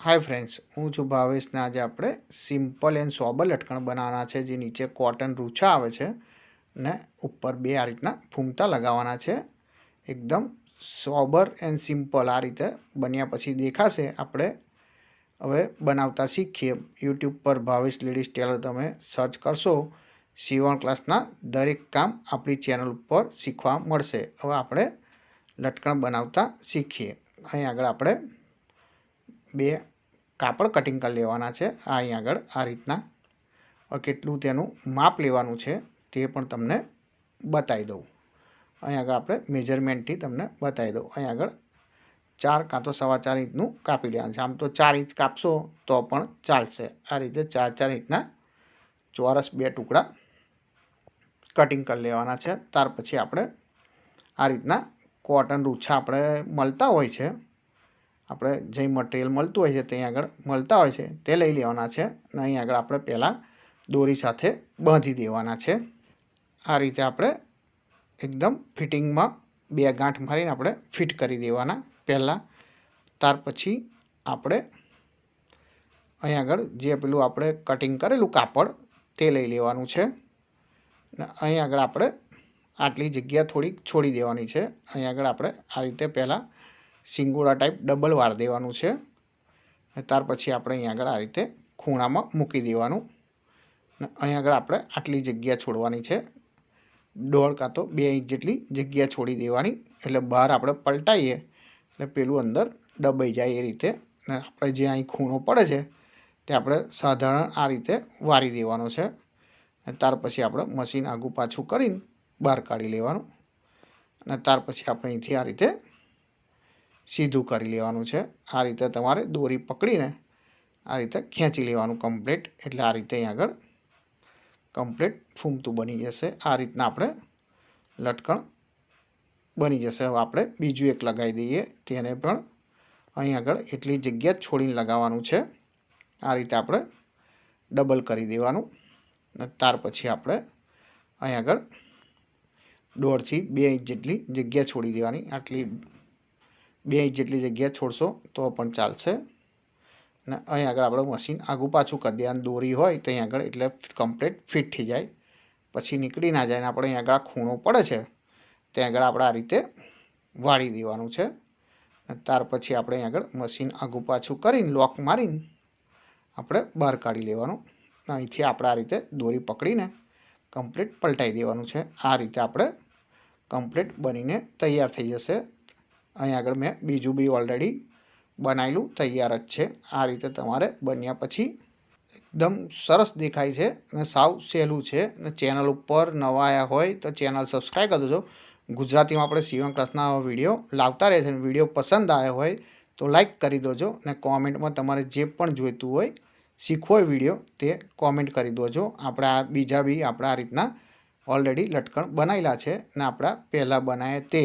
Hi friends હું છું ભાવેશને આજે આપણે સિમ્પલ એન્ડ સોબર લટકણ બનાવવાના છે, જે નીચે કોટન રૂછા આવે છે ને ઉપર બે આ રીતના ફૂમતા લગાવવાના છે. એકદમ સોબર એન્ડ સિમ્પલ આ રીતે બન્યા પછી દેખાશે આપણે. હવે બનાવતા શીખીએ. યુટ્યુબ પર ભાવેશ લેડીઝ ટેલર તમે સર્ચ કરશો. સીવણ ક્લાસના દરેક કામ આપણી ચેનલ ઉપર શીખવા મળશે. હવે આપણે લટકણ બનાવતા શીખીએ. અહીં આગળ આપણે બે કાપડ કટિંગ કરી લેવાના છે. આ અહીં આગળ આ રીતના. કેટલું તેનું માપ લેવાનું છે તે પણ તમને બતાવી દઉં. અહીં આગળ આપણે મેજરમેન્ટથી તમને બતાવી દઉં. અહીં આગળ ચાર કાં તો સવા ચાર ઇંચનું કાપી લેવાનું છે. આમ તો ચાર ઇંચ કાપશો તો પણ ચાલશે. આ રીતે ચાર ચાર ઇંચના ચોરસ બે ટુકડા કટિંગ કરી લેવાના છે. ત્યાર પછી આપણે આ રીતના કોટન રૂછા આપણે મળતા હોય છે. આપણે જે મટીરિયલ મળતું હોય છે ત્યાં આગળ મળતા હોય છે, તે લઈ લેવાના છે અને અહીં આગળ આપણે પહેલાં દોરી સાથે બાંધી દેવાના છે. આ રીતે આપણે એકદમ ફિટિંગમાં બે ગાંઠ મારીને આપણે ફિટ કરી દેવાના પહેલાં. ત્યાર પછી આપણે અહીં આગળ જે પેલું આપણે કટિંગ કરેલું કાપડ તે લઈ લેવાનું છે. અને અહીં આગળ આપણે આટલી જગ્યા થોડીક છોડી દેવાની છે. અહીં આગળ આપણે આ રીતે પહેલાં સિંગોડા ટાઈપ ડબલ વાર દેવાનું છે. ત્યાર પછી આપણે અહીં આગળ આ રીતે ખૂણામાં મૂકી દેવાનું. અહીં આગળ આપણે આટલી જગ્યા છોડવાની છે. દોઢ કાં તો બે ઇંચ જેટલી જગ્યા છોડી દેવાની. એટલે બહાર આપણે પલટાઈએ. એટલે પેલું અંદર દબાઈ જાય એ રીતે. અને આપણે જે અહીં ખૂણો પડે છે, તે આપણે સાધારણ આ રીતે વારી દેવાનો છે. ત્યાર પછી આપણે મશીન આગું પાછું કરીને બહાર કાઢી લેવાનું. અને ત્યાર પછી આપણે અહીંથી આ રીતે સીધું કરી લેવાનું છે. આ રીતે તમારે દોરી પકડીને આ રીતે ખેંચી લેવાનું કમ્પ્લીટ એટલે આ રીતે અહીં આગળ કમ્પ્લીટ ફૂમતું બની જશે. આ રીતના આપણે લટકણ બની જશે. હવે આપણે બીજું એક લગાવી દઈએ. તેને પણ અહીં આગળ એટલી જગ્યા છોડીને લગાવવાનું છે. આ રીતે આપણે ડબલ કરી દેવાનું. ત્યાર પછી આપણે અહીં આગળ દોઢથી બે ઇંચ જેટલી જગ્યા છોડી દેવાની. આટલી બે ઇંચ જેટલી જગ્યા છોડશો તો પણ ચાલશે. અને અહીં આગળ આપણે મશીન આગું પાછું કરી દેવાનું દોરી હોય તો અહીં આગળ એટલે કમ્પ્લીટ ફિટ થઈ જાય. પછી નીકળી ના જાય ને આપણે અહીં આગળ ખૂણો પડે છે, ત્યાં આગળ આપણે આ રીતે વાળી દેવાનું છે. અને ત્યાર પછી આપણે અહીં આગળ મશીન આગું પાછું કરીને લોક મારીને આપણે બહાર કાઢી લેવાનું. અહીંથી આપણે આ રીતે દોરી પકડીને કમ્પ્લીટ પલટાઈ દેવાનું છે. આ રીતે આપણે કમ્પ્લીટ બનીને તૈયાર થઈ જશે. અહીં આગળ મેં બીજું બી ઓલરેડી બનાવેલું, તૈયાર જ છે. આ રીતે તમારે બન્યા પછી એકદમ સરસ દેખાય છે અને સાવ સહેલું છે. અને ચેનલ ઉપર નવા આવ્યા હોય તો ચેનલ સબસ્ક્રાઈબ કરી દેજો. ગુજરાતીમાં આપણે સીવન ક્લાસના વીડિયો લાવતા રહે છે અને વીડિયો પસંદ આવ્યો હોય તો લાઈક કરી દેજો અને કોમેન્ટમાં તમારે જે પણ જોઈતું હોય, શીખવો હોય વીડિયો તે કોમેન્ટ કરી દેજો. આપણે આ બીજા બી આપણા આ રીતના ઓલરેડી લટકણ બનાવેલા છે અને આપણા પહેલાં બનાવે તે.